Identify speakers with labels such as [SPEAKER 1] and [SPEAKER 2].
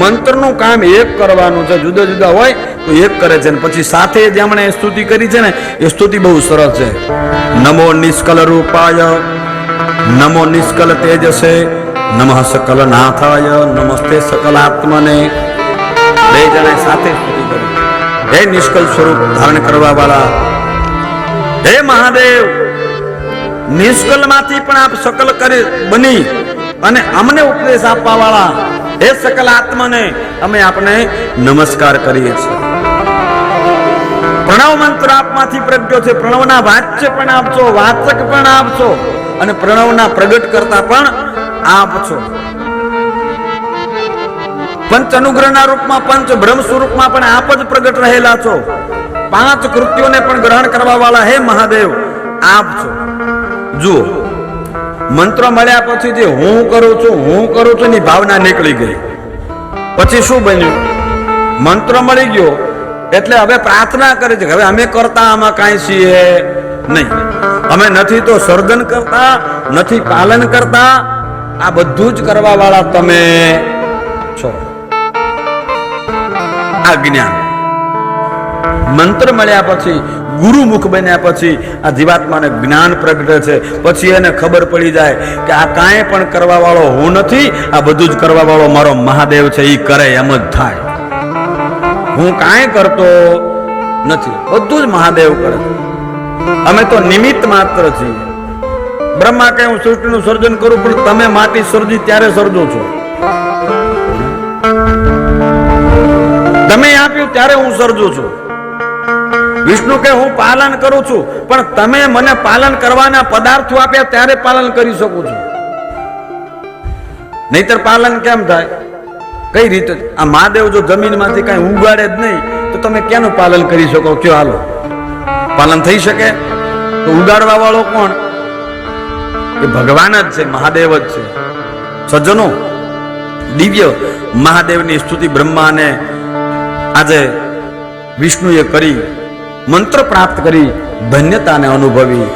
[SPEAKER 1] મંત્રનું કામ એક કરવાનું છે, જુદા જુદા હોય તો એક કરે છે ને પછી સાથે જેમણે સ્તુતિ કરી છે ને, એ સ્તુતિ બહુ સરસ છે. નમો નિષ્કલ રૂપાય, નમો નિષ્કલ તેજસે, નમઃ સકલ નાથાય, નમસ્તે સકલ આત્મને. બે જણાએ સાથે સ્તુતિ કરી. હે નિષ્કલ સ્વરૂપ ધારણ કરવા વાળા, હે મહાદેવ નિષ્કલમાંથી પણ આપ સકલ કરી બની અને અમને ઉપદેશ આપવા વાળા હે સકલ આત્માને અમે આપને નમસ્કાર કરીએ છીએ. પ્રણવ મંત્ર આપમાંથી પ્રગટ્યો છે. પ્રણવના વાચ્ય પણ આપશો, વાચક પણ આપશો અને પ્રણવના પ્રગટ કરતા પણ આપશો. પંચ અનુગ્રહના રૂપમાં, પંચ બ્રહ્મ સ્વરૂપમાં પણ આપ જ પ્રગટ રહેલા છો. પાંચ કૃત્યોને પણ ગ્રહણ કરવા વાળા હે મહાદેવ આપ છો જુઓ મંત્ર મળ્યા પછી જે હું કરું છું, હું કરું છું ની ભાવના નીકળી ગઈ. પછી શું બન્યું? મંત્ર મળી ગયો. એટલે હવે પ્રાર્થના કરે છે હવે અમે કરતા આમાં કાંઈ છીએ નહીં. અમે નથી તો સર્જન કરતા, નથી પાલન કરતા. આ બધું જ કરવા વાળા તમે છો. આ જ્ઞાન. મંત્ર મળ્યા પછી, ગુરુમુખ બન્યા પછી આ જીવાત્માને જ્ઞાન પ્રગટે છે. પછી એને ખબર પડી જાય કે આ કાંઈ પણ કરવાવાળો હું નથી, આ બધું જ કરવાવાળો મારો મહાદેવ છે એ કરે એમ જ થાય. હું કાંઈ કરતો નથી, બધું જ મહાદેવ કરે અમે તો નિમિત્ત માત્ર છીએ. બ્રહ્મા કઈ હું સૃષ્ટિનું સર્જન કરું, પણ તમે માટી સર્જી ત્યારે સર્જો છો. તમે આપ્યું ત્યારે હું સર્જું છું. વિષ્ણુ કે, હું પાલન કરું છું, પણ તમે મને પાલન કરવાના પદાર્થો આપ્યા ત્યારે પાલન કરી શકું છું. નહીતર પાલન કેમ થાય? કઈ રીતે? આ મહાદેવ જો જમીનમાંથી કઈ ઉગાડે જ નહીં, તો તમે ક્યાંનું પાલન કરી શકો? કયો હાલો. પાલન થઈ શકે? તો ઉગાડવા વાળો કોણ? એ ભગવાન જ છે, મહાદેવ જ છે. સજ્જનો, દિવ્ય મહાદેવની સ્તુતિ બ્રહ્માને આજે વિષ્ણુએ કરી મંત્ર પ્રાપ્ત કરી ધન્યતાને અનુભવી.